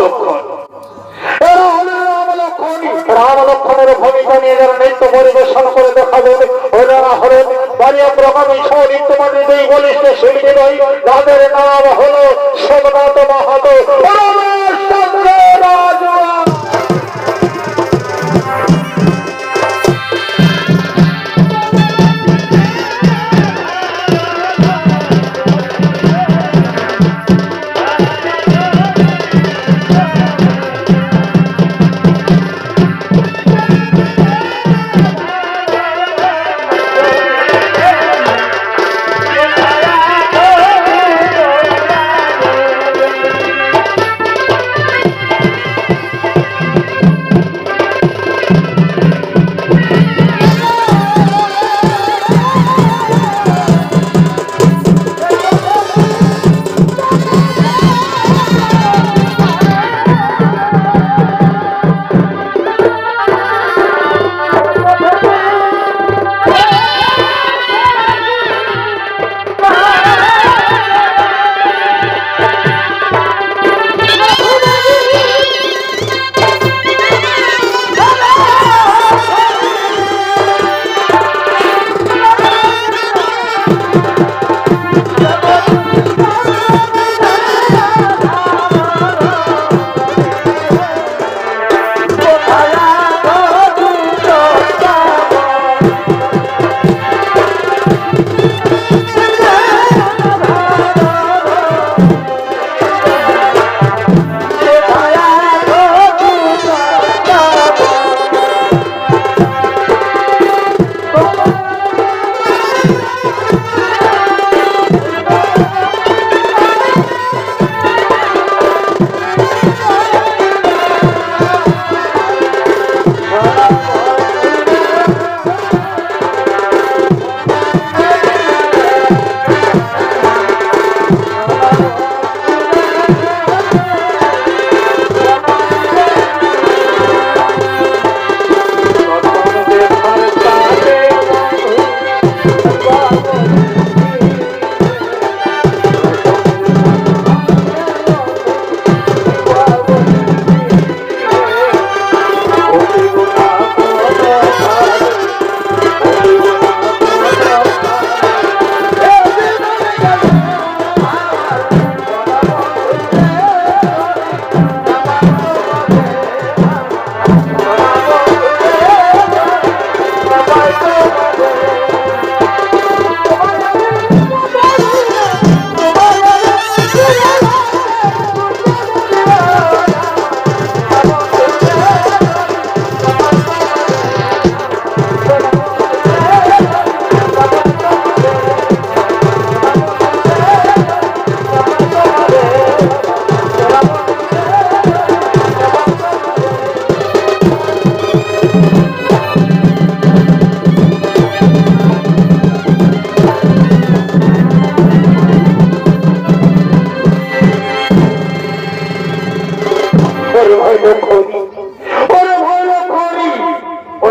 লক্ষণ রাম লক্ষণের ভূমিকা নিয়ে যারা নৃত্য পরিবেশন করে দেখাবেন, ওনারা হলেন বাড়িয়া প্রকামী সহ নৃত্যমানের দুই বলিষ্ঠ শিল্পী নয় তাদের নাম হলো সোমনাথ মাহাতো।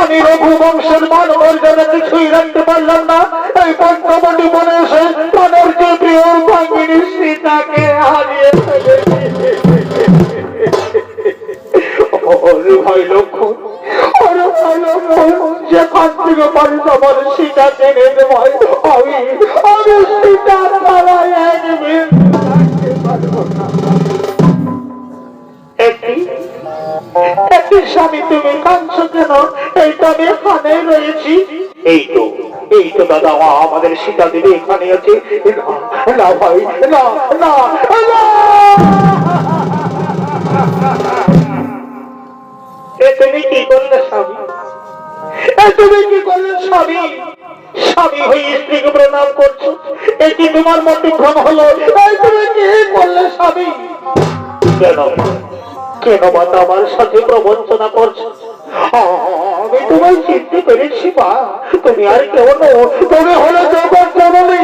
আমি রঘু বংশের মান মর্যাদা কিছুই রাখতে পারলাম না। এই পঞ্চমটি মনে এসে মনের যে প্রিয় ভাঙ্গিনী সীতাকে হারিয়ে যেখান থেকে পারিস আমার সীতা টেনে দে আমি একটি স্বামী তুমি কাঁদছো কেন? এই আমি এখানে রয়েছি। এই তো এই তো দাদা আমাদের সীতা দেবী এখানে আছে। না ভাই না না তুমি কি করলে স্বামী? স্বামী? হয়ে স্ত্রীকে প্রণাম করছ। এটি তোমার মধ্যে ভ্রম হলো? তুমি কি করলে স্বামী? কেন মাতা আমার সাথে প্রবঞ্চনা করছ? আমি তোমায় চিনতে পেরেছি মা। তুমি আর কেউ নো তুমি হলো জগৎ জননী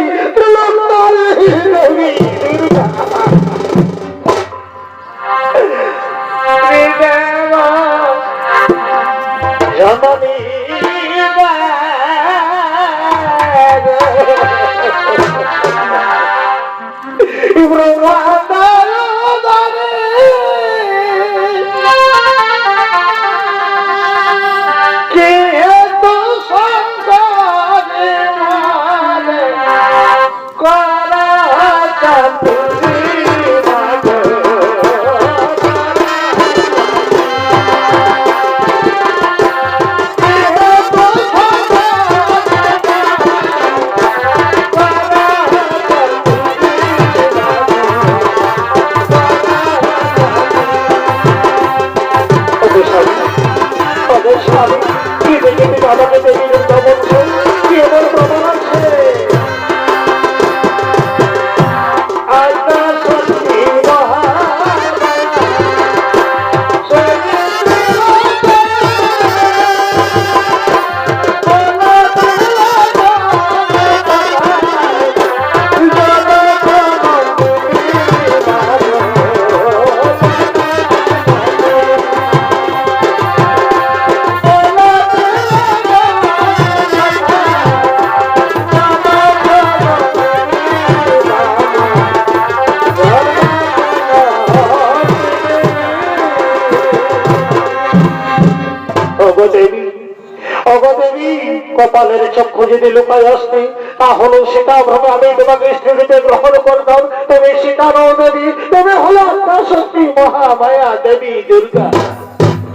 কপালের চক্ষু যদি লুকায় আসতে, তাহলে সেটা ভ্রমে আমি তোমাকে স্ত্রীরূপে গ্রহণ করতাম। তবে সেটা নও দেবী তবে হলো সত্যি মহামায়া দেবী দুর্গা।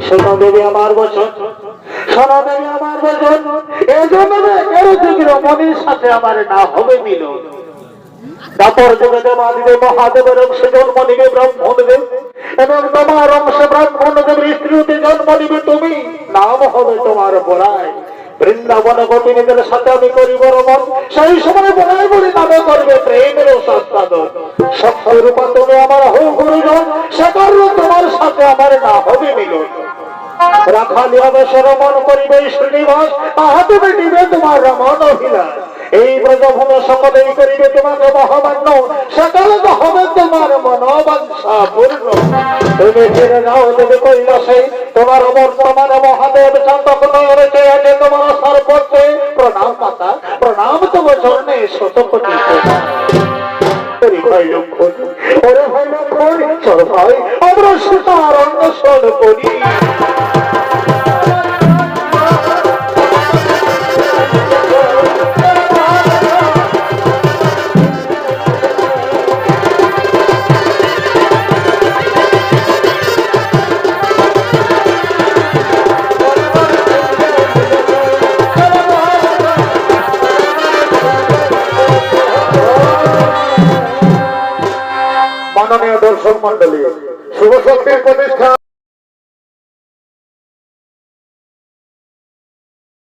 শোনো দেবী আমার বচন, শোনো দেবী আমার এই জন্য মনের সাথে আমার না হবে তারপর মহাদেবের অংশে জন্ম নিবে এবং তোমার অংশে স্ত্রীতে জন্ম নিবে তুমি। নাম হবে তোমার বৃন্দাবন গোপিনীদের সাথে আমি করিব রমন সেই সময় বলাই বলি, নামে করবে প্রেমের সস্তাদন সত্য রূপা তুমি আমার হো গুরুজন সে কারণে তোমার সাথে আমার না হবে মিলন। রাখালি হবে সরমন করিবে শ্রীনিবাস, তাহা তুমি দিবে তোমার রমন অভিলাষ। এই ব্রজভূম সকলেই করিবে তোমাকে মহামান্য। সকালে তো হবে তোমার মনোবাঞ্ছা পূর্ণ। তুমি ফিরে যাও তুমি কৈলাসে। তোমার বর্তমানে মহাদেব রয়েছে আছে, তোমার সর্বত্রে প্রণাম মাতা, প্রণাম তোমার চরণে শত কোটি প্রণাম। ওরে ভাই লক্ষণ ওরে ভাই লক্ষণ ভাই আমরা সীতার অন্বেষণ করি মাননীয়